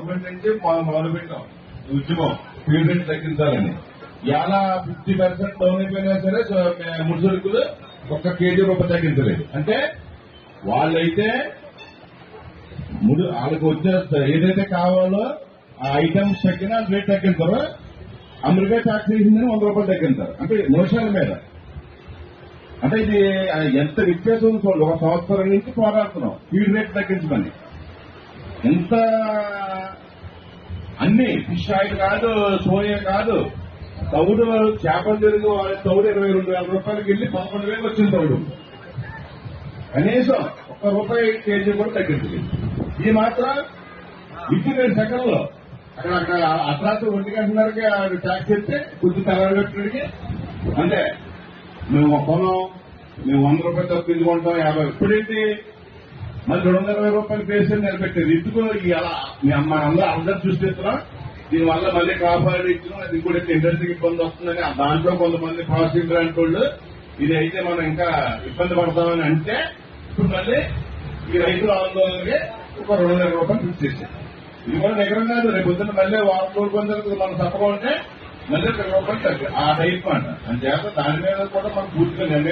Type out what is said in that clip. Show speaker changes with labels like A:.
A: Government నుంచి మొదలు పెట్టాం ఉద్యమం ఫీడ్ రేట్ తగ్గించాలని. ఇలా ఫిఫ్టీ పర్సెంట్ డౌన్ అయిపోయినా సరే ముడి సరుకులు ఒక్క కేజీ రూపాయి తగ్గించలేదు. అంటే వాళ్ళైతే ముడి వాళ్ళకి వచ్చే ఏదైతే కావాలో ఆ ఐటమ్స్ తగ్గినా రేట్ తగ్గించారు. అమెరికా ట్యాక్స్ వేసిందని వంద రూపాయలు తగ్గించారు. అంటే నిమిషాల మీద. అంటే ఇది ఎంత వ్యత్యాసం ఉంది చూడండి ఒక సంవత్సరం నుంచి పోరాడుతున్నాం. Feed rate తగ్గించమని. ఎంత అన్ని ఫిష్ ఆయిల్ కాదు సోయా కాదు. తౌడు చేపలు తిరిగి వాళ్ళ తౌడు ఇరవై రెండు వేల రూపాయలకి వెళ్ళి పదకొండు వేలకు వచ్చింది తౌడు. కనీసం ఒక్క రూపాయి కేజీ కూడా తగ్గించింది ఇది మాత్రం విత్ రెండు సెకండ్లో. అక్కడ అక్కడ అర్ధరాత్రి ఒంటి గంటన్నరకి ట్యాక్స్ చెప్తే కొద్ది తెల్లగట్టుడికి అంటే మేము కొనం మేము వంద రూపాయలు తప్పించుకుంటాం యాభై. ఇప్పుడేంటి? మళ్ళీ రెండు వందల ఇరవై రూపాయలు పేసి నిలబెట్టారు ఇందుకు ఈ అలా మీ అమ్మ అందరూ అందరూ సృష్టిస్తున్నాం దీనివల్ల మళ్ళీ కాపాడించడం అది కూడా ఇండస్ట్రీకి ఇబ్బంది వస్తుందని ఆ దాంట్లో కొంతమంది ప్రాసెసింగ్ లాంటి వాళ్ళు ఇది అయితే మనం ఇంకా ఇబ్బంది పడతామని అంటే ఇప్పుడు మళ్ళీ ఈ రైతుల ఆందోళనకి ఒక రెండు వందల రూపాయలు ఫిక్స్ చేశారు. ఇది కూడా నిగరం కాదు. రేపు పొద్దున్న మళ్ళీ వారం రోజుల పొందరకు మనం తప్పకుండా మళ్ళీ ఒక రూపాయలు తగ్గి ఆ టైప్ మాట అంచేత దాని మీద కూడా మనం పూర్తిగా నిర్ణయం